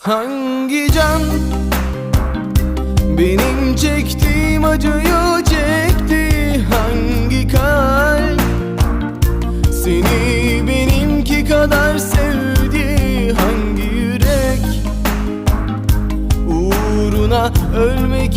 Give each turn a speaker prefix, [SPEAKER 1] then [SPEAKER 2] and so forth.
[SPEAKER 1] Hangi can? Benim çektiğim acıyı çekti. Hangi kalp? Seni benimki kadar sevdi. Hangi yürek? Uğruna ölmek